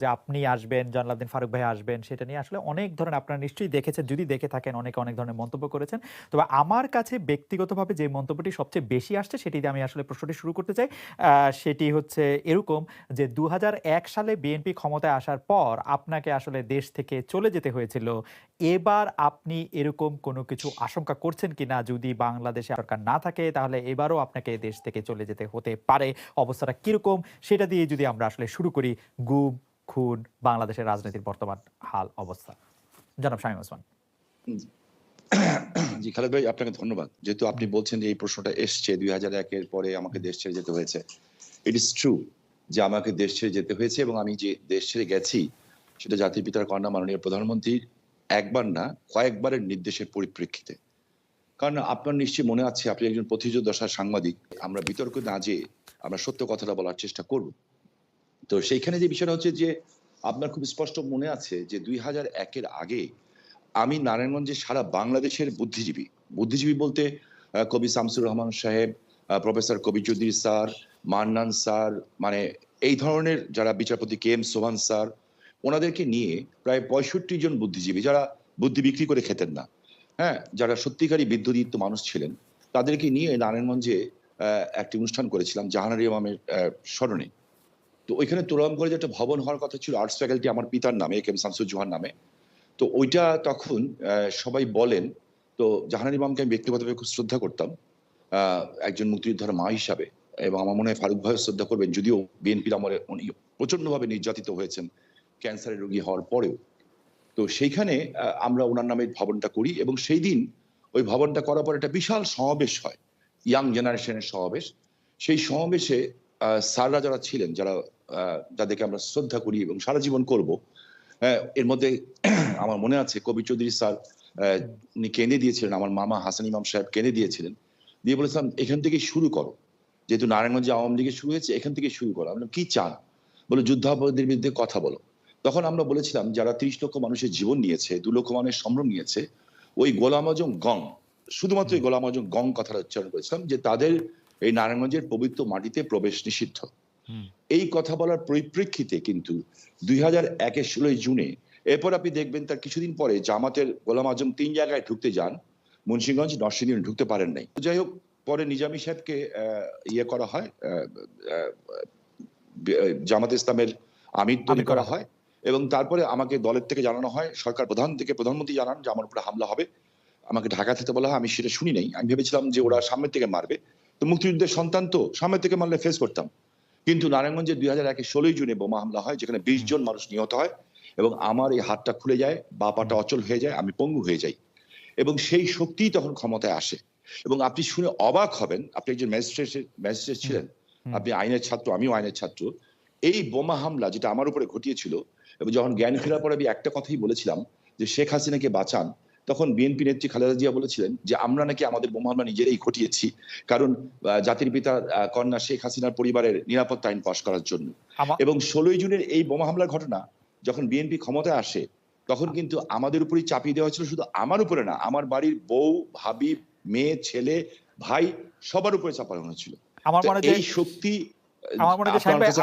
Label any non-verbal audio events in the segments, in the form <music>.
যে আপনি আসবেন, জয়নাল ফারুক ভাই আসবেন সেটা নিয়ে আসলে অনেক ধরনের আপনারা নিশ্চয়ই দেখেছেন। যদি দেখে থাকেন অনেকে অনেক ধরনের মন্তব্য করেছেন। তবে আমার কাছে ব্যক্তিগতভাবে যে মন্তব্যটি সবচেয়ে বেশি আসছে সেটি দিয়ে আমি আসলে প্রশ্নটি শুরু করতে চাই। সেটি হচ্ছে এরকম যে ২০০১ সালে বিএনপি ক্ষমতায় আসার পর আপনাকে আসলে দেশ থেকে চলে যেতে হয়েছিল। এবার আপনি এরকম কোনো কিছু আশঙ্কা করছেন কিনা? যদি বাংলাদেশে সরকার না থাকে তাহলে এবারও আপনাকে দেশ থেকে চলে যেতে হতে পারে। অবস্থাটা কীরকম সেটা দিয়ে যদি আমরা আসলে শুরু করি গুম, খুন, বাংলাদেশের রাজনীতির বর্তমান হাল অবস্থা। জনাব শামীম ওসমান। জি খালেদ ভাই আপনাকে ধন্যবাদ। যেহেতু আপনি বলছেন যে এই প্রশ্নটা এসছে দুই হাজার একের পরে আমাকে দেশ ছেড়ে যেতে হয়েছে। ইট ইস ট্রু যে আমাকে দেশ ছেড়ে যেতে হয়েছে এবং আমি যে দেশ ছেড়ে গেছি সেটা জাতির পিতার কন্যা মাননীয় প্রধানমন্ত্রীর একবার না কয়েকবারের নির্দেশের পরিপ্রেক্ষিতে। কারণ আপনার নিশ্চয়ই মনে আছে আপনি একজন প্রতিযোদ্দশার সাংবাদিক। আমরা বিতর্ক না যেয়ে আমরা সত্য কথাটা বলার চেষ্টা করব। তো সেইখানে যে বিষয়টা হচ্ছে যে আপনার খুব স্পষ্ট মনে আছে যে ২০০১ এর আগে আমি নারায়ণগঞ্জে সারা বাংলাদেশের বুদ্ধিজীবী, বুদ্ধিজীবী বলতে কবি শামসুর রহমান সাহেব, প্রফেসর কবি চৌধুরী স্যার, মান্নান স্যার মানে এই ধরনের যারা বিচারপতি কে এম সোহান স্যার ওনাদেরকে নিয়ে প্রায় ৬৫ জন বুদ্ধিজীবী যারা বুদ্ধি বিক্রি করে খেতেন না। হ্যাঁ? যারা সত্যিকারী বিদ্যুদীপ্ত মানুষ ছিলেন তাদেরকে নিয়ে নারায়ণগঞ্জে একটি অনুষ্ঠান করেছিলাম জাহানারা ইমামের স্মরণে। তো ওইখানে করে যে একটা ভবন হওয়ার কথা ছিল আর্টস ফ্যাকাল্টি আমার পিতার নামে এ কে এম শামসুজ্জোহার নামে। তো ওইটা তখন সবাই বলেন, তো জাহানারা ইমামকে আমি ব্যক্তিগতভাবে খুব শ্রদ্ধা করতাম। একজন মুক্তিযোদ্ধার মা হিসাবে এবং আমার মনে হয় ফারুক ভাইও শ্রদ্ধা করবেন, যদিও বিএনপির আমলে উনি প্রচন্ডভাবে নির্যাতিত হয়েছেন, ক্যান্সারের রোগী হওয়ার পরেও। তো সেইখানে আমরা ওনার নামে ভবনটা করি এবং সেই দিন ওই ভবনটা করার পর একটা বিশাল সমাবেশ হয়। ইয়াং জেনারেশনের সমাবেশ। সেই সমাবেশে স্যাররা যারা ছিলেন, যারা যাদেরকে আমরা শ্রদ্ধা করি এবং সারা জীবন করব। হ্যাঁ? এর মধ্যে <clears throat> আমার মনে আছে কবি চৌধুরী স্যার উনি কেঁদে দিয়েছিলেন। আমার মামা হাসান ইমাম সাহেব কেঁদে দিয়েছিলেন। দিয়ে বলেছিলাম এখান থেকে শুরু করো। যেহেতু নারায়ণগঞ্জে আওয়ামী লীগের শুরু হয়েছে এখান থেকে শুরু করো। আমি বললাম কি চান? বলে যুদ্ধাপরাধীদের বিরুদ্ধে কথা বলো। তখন আমরা বলেছিলাম যারা ৩০ লক্ষ মানুষের জীবন নিয়েছে, দু লক্ষ মানুষের সম্ভ্রম নিয়েছে, ওই গোলাম আজম গং শুধুমাত্র ওই গোলাম আজম গং কথাটা উচ্চারণ করেছিলাম যে তাদের এই নারায়ণগঞ্জের পবিত্র মাটিতে প্রবেশ নিষিদ্ধ। এই কথা বলার পরিপ্রেক্ষিতে কিন্তু ২০০১ এর ১৬ জুনে এরপর আপনি দেখবেন তার কিছুদিন পরে জামাতের গোলাম আজম ৩ জায়গায় ঢুকতে যান। মুন্সিগঞ্জ, নরসিংদী ঢুকতে পারেন নাই। যাই হোক পরে নিজামী সাহেবকে ইয়ে করা হয় জামাতে ইসলামের আমির তৈরি করা করা হয় এবং তারপরে আমাকে দলের থেকে জানানো হয় সরকার প্রধান থেকে প্রধানমন্ত্রী জানান যে আমার উপরে হামলা হবে। আমাকে ঢাকা থেকে বলা হয় আমি সেটা শুনি নাই। আমি ভেবেছিলাম যে ওরা সামনের থেকে মারবে। তো মুক্তিযুদ্ধের সন্তান তো সামনের থেকে মারলে ফেস করতাম। কিন্তু নারায়ণগঞ্জে ২০০১ এর ১৬ জুনে বোমা হামলা হয় যেখানে ২০ জন মানুষ নিহত হয় এবং আমার এই হাতটা খুলে যায়, বাঁ পাটা অচল হয়ে যায়, আমি পঙ্গু হয়ে যাই। এবং সেই শক্তিই তখন ক্ষমতায় আসে। এবং আপনি শুনে অবাক হবেন, আপনি একজন ম্যাজিস্ট্রেট ম্যাজিস্ট্রেট ছিলেন। আপনি আইনের ছাত্র, আমিও আইনের ছাত্র। এই বোমা হামলা যেটা আমার উপরে ঘটিয়েছিল এবং যখন জ্ঞান ফেরার পরে আমি একটা কথাই বলেছিলাম যে শেখ হাসিনাকে বাঁচান। তখন বিএনপি নেত্রী খালেদা জিয়া বলেছিলেন যে আমরা নাকি আমাদের বোমা হামলা নিজেরাই ঘটিয়েছি। কারণ জাতির পিতার আ কন্যা শেখ হাসিনার পরিবারের নিরাপত্তা আইন পাস করার জন্য। এবং ১৬ জুনের এই বোমা হামলার ঘটনা যখন বিএনপি ক্ষমতায় আসে তখন কিন্তু আমাদের উপরেই চাপিয়ে দেওয়া হয়েছিল শুধু আমার উপরে না, আমার বাড়ির বউ, ভাবি, মেয়ে, ছেলে, ভাই সবার উপরে চাপানো হয়েছিল। আমার মনে হয় যে এই শক্তি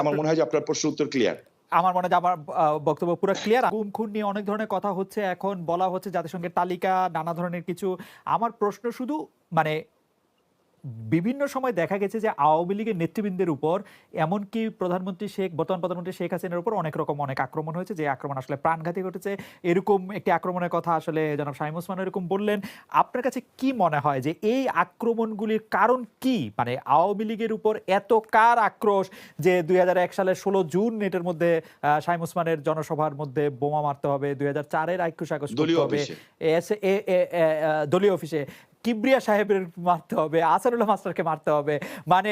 আমার মনে হয় আপনার প্রশ্নের উত্তর ক্লিয়ার। আমার মনে হয় আমার বক্তব্য পুরো ক্লিয়ার। গুম খুন নিয়ে অনেক ধরনের কথা হচ্ছে। এখন বলা হচ্ছে জাতিসংঘের তালিকা, নানা ধরনের কিছু। আমার প্রশ্ন শুধু মানে বিভিন্ন সময় দেখা গেছে যে আওয়ামী লীগের নেতৃবৃন্দের উপর এমনকি প্রধানমন্ত্রী শেখ বর্তমান প্রধানমন্ত্রী শেখ হাসিনার উপর অনেক রকম অনেক আক্রমণ হয়েছে যে আক্রমণ আসলে প্রাণঘাতী ঘটেছে। এরকম একটি আক্রমণের কথা আসলে জনাব শামীম ওসমান এরকম বললেন। আপনার কাছে কি মনে হয় যে এই আক্রমণগুলির কারণ কি? মানে আওয়ামী লীগের উপর এত কার আক্রোশ যে ২০০১ সালের ১৬ জুন এটার মধ্যে আ শামীম ওসমানের জনসভার মধ্যে বোমা মারতে হবে। ২০০৪ এর আইকুশ আগস্ট হবে। দলীয় অফিসে কিবরিয়া সাহেবের মারতে হবে, আসাদুল্লাহ মাস্টারকে মারতে হবে। মানে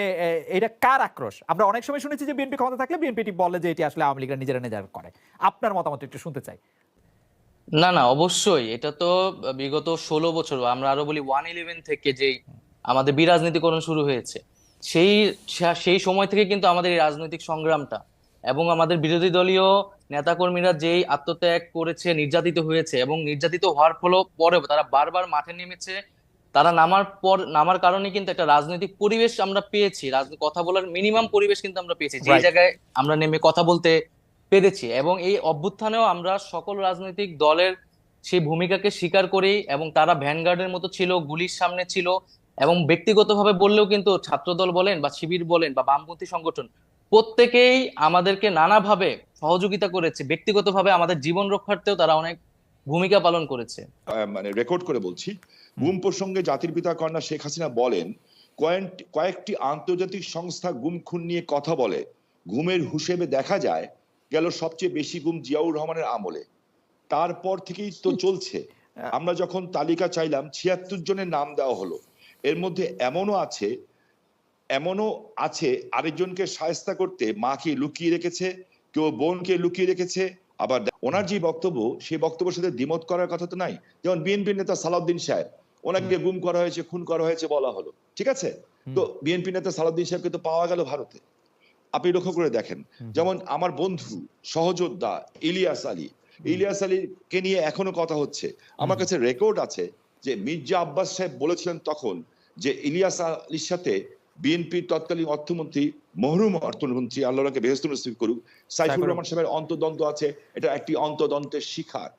এটা কার আক্রোশ? আমরা অনেক সময় শুনেছি যে বিএনপি ক্ষমতা থাকলে বিএনপি এটি বলে যে এটি আসলে আওয়ামী লীগরা নিজেরা নিজেরা করে। আপনার মতামত একটু শুনতে চাই। না, না অবশ্যই। এটা তো বিগত ১৬ বছর আমরা আরও বলি 111 থেকে যেই আমাদের বিরাজনীতিকরণ শুরু হয়েছে। সেই সেই সময় থেকে কিন্তু আমাদের এই রাজনৈতিক সংগ্রামটা এবং আমাদের বিরোধী দলীয় নেতাকর্মীরা যেই আত্মত্যাগ করেছে, নির্যাতিত হয়েছে এবং নির্যাতিত হওয়ার ফলেও পরেও তারা বারবার মাঠে নেমেছে। তারা নামার পর নামার কারণে কিন্তু একটা রাজনৈতিক পরিবেশ আমরা পেয়েছি। কথা বলার মিনিমাম পরিবেশ কিন্তু আমরা পেয়েছি। যে জায়গায় আমরা নেমে কথা বলতে পেরেছি এবং এই অভ্যুত্থানেও আমরা সকল রাজনৈতিক দলের সেই ভূমিকাকে স্বীকার করি এবং তারা ভ্যানগার্ডের মতো ছিল গুলির সামনে ছিল এবং ব্যক্তিগতভাবে বললেও কিন্তু ছাত্রদল বলেন বা শিবির বলেন বা বামপন্থী সংগঠন প্রত্যেকেই আমাদেরকে নানাভাবে সহযোগিতা করেছে ব্যক্তিগতভাবে আমাদের জীবন রক্ষার্থেও তারা অনেক ভূমিকা পালন করেছে। মানে রেকর্ড করে বলছি। গুম প্রসঙ্গে জাতির পিতা কন্যা শেখ হাসিনা বলেন কয়েকটি আন্তর্জাতিক সংস্থা গুম খুন নিয়ে কথা বলে। গুমের হিসেবে দেখা যায় গেল সবচেয়ে বেশি গুম জিয়াউর রহমানের আমলে। তারপর থেকেই তো চলছে। আমরা যখন তালিকা চাইলাম ছিয়াত্তর জনের নাম দেওয়া হলো। এর মধ্যে এমনও আছে এমনও আছে আরেকজনকে সায়স্তা করতে মাকে লুকিয়ে রেখেছে কেউ বোনকে লুকিয়ে রেখেছে আবার ওনার যে বক্তব্য সেই বক্তব্যের সাথে দ্বিমত করার কথা তো নাই। যেমন বিএনপি নেতা সালাউদ্দিন সাহেব ওনাকে গুম করা হয়েছে খুন করা হয়েছে বলা হলো। ঠিক আছে? তো বিএনপি নেতা সালাউদ্দিন সাহেবকে তো পাওয়া গেল ভারতে। আপনি লক্ষ্য করে দেখেন যেমন আমার বন্ধু সহযোদ্ধা ইলিয়াস আলী ইলিয়াস আলীকে নিয়ে এখনও কথা হচ্ছে। আমার কাছে রেকর্ড আছে যে মির্জা আব্বাস সাহেব বলেছিলেন তখন যে ইলিয়াস আলীর সাথে বিএনপির তৎকালীন অর্থমন্ত্রী মহরুম অর্থমন্ত্রী আল্লাহকে বেহস্ত নসিব করুক সাইফুর রহমান সাহেবের অন্তদন্ত আছে এটা একটি অন্তদন্তের শিখার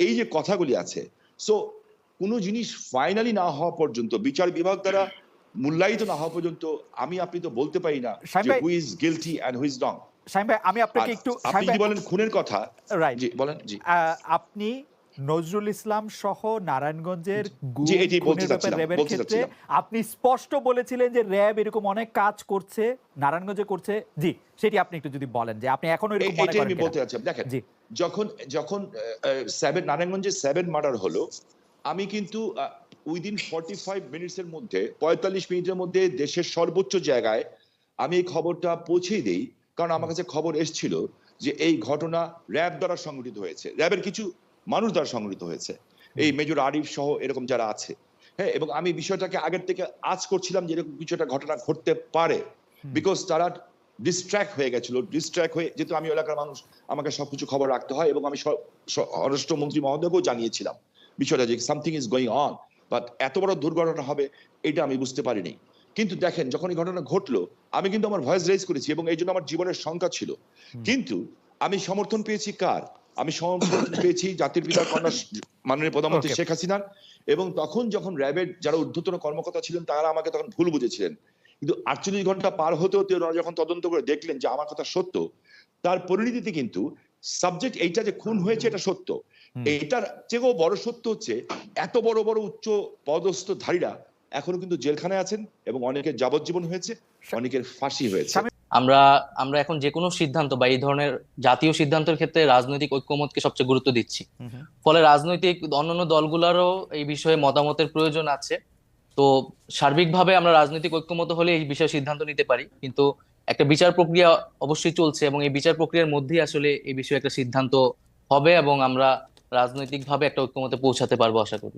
এই যে কথাগুলি আছে সো কোনো জিনিস ফাইনালি না হওয়া পর্যন্ত বিচার বিভাগ দ্বারা মূল্যায়িত না হওয়া পর্যন্ত আমি আপনি তো বলতে পারি না যে who is guilty and who is wrong আমি আপনাকে একটু আপনি ভাই বলেন খুনের কথা? রাইট জি বলেন জি। আপনি নজরুল ইসলাম সহ নারায়ণগঞ্জের র্যাবের ক্ষেত্রে আপনি স্পষ্ট বলেছিলেন যে র্যাব এরকম অনেক কাজ করছে নারায়ণগঞ্জে করছে। জি সেটি আপনি একটু যদি বলেন যে আপনি এখনও এরকম মনে করেন বলতে চাচ্ছি দেখেন যখন যখন সেভেন নারায়ণগঞ্জে সেভেন মার্ডার হলো আমি কিন্তু উইদিন ফর্টি ফাইভ মিনিটস এর মধ্যে পঁয়তাল্লিশ মিনিটের মধ্যে দেশের সর্বোচ্চ জায়গায় আমি এই খবরটা পৌঁছে দিই। কারণ আমার কাছে খবর এসেছিল যে এই ঘটনা র্যাব দ্বারা সংগঠিত হয়েছে। র্যাবের কিছু মানুষ দ্বারা সংগঠিত হয়েছে। এই মেজর আরিফ সহ এরকম যারা আছে হ্যাঁ এবং আমি বিষয়টাকে আগের থেকে আজ করছিলাম যে এরকম কিছু একটা ঘটনা ঘটতে পারে। বিকজ তারা ডিস্ট্র্যাক্ট হয়ে গেছিল ডিস্ট্র্যাক্ট হয়ে যেহেতু আমি এলাকার মানুষ আমাকে সবকিছু খবর রাখতে হয় এবং আমি স্বরাষ্ট্রমন্ত্রী মহোদয়কেও জানিয়েছিলাম বিষয়টা যে something is going on but এত বড় দুর্ঘটনা হবে এটা আমি বুঝতে পারিনি। কিন্তু দেখেন যখন এই ঘটনা ঘটলো আমি কিন্তু আমার ভয়েস রেজ করেছি এবং এই জন্য আমার জীবনের সংখ্যা ছিল। কিন্তু আমি সমর্থন পেয়েছি কার? আমি সমর্থন পেয়েছি জাতির পিতার কন্যা মাননীয় প্রধানমন্ত্রী শেখ হাসিনার। এবং তখন যখন র্যাবের যারা ঊর্ধ্বতন কর্মকর্তা ছিলেন তারা আমাকে তখন ভুল বুঝেছিলেন। কিন্তু আটচল্লিশ ঘণ্টা পার হতে হতে ওনারা যখন তদন্ত করে দেখলেন যে আমার কথা সত্য তার পরিণতিতে কিন্তু সাবজেক্ট এইটা যে খুন হয়েছে এটা সত্য। এইটার চেয়েও বড় সত্য হচ্ছে এত বড় বড় উচ্চ পদস্থ ধারীরা এখনও কিন্তু জেলখানায় আছেন এবং অনেকের যাবজ্জীবন হয়েছে অনেকের ফাঁসি হয়েছে। আমরা আমরা এখন যে কোনো সিদ্ধান্ত বা এই ধরনের জাতীয় সিদ্ধান্তের ক্ষেত্রে রাজনৈতিক ঐক্যমতকে সবচেয়ে গুরুত্ব দিচ্ছি। ফলে রাজনৈতিক অন্যান্য দলগুলোরও এই বিষয়ে মতামতের প্রয়োজন আছে। তো সার্বিকভাবে আমরা রাজনৈতিক ঐক্যমত হলে এই বিষয়ে সিদ্ধান্ত নিতে পারি। কিন্তু একটা বিচার প্রক্রিয়া অবশ্যই চলছে এবং এই বিচার প্রক্রিয়ার মধ্যেই আসলে এই বিষয়ে একটা সিদ্ধান্ত হবে এবং আমরা রাজনৈতিকভাবে একটা ঐক্যমতে পৌঁছাতে পারব আশা করি।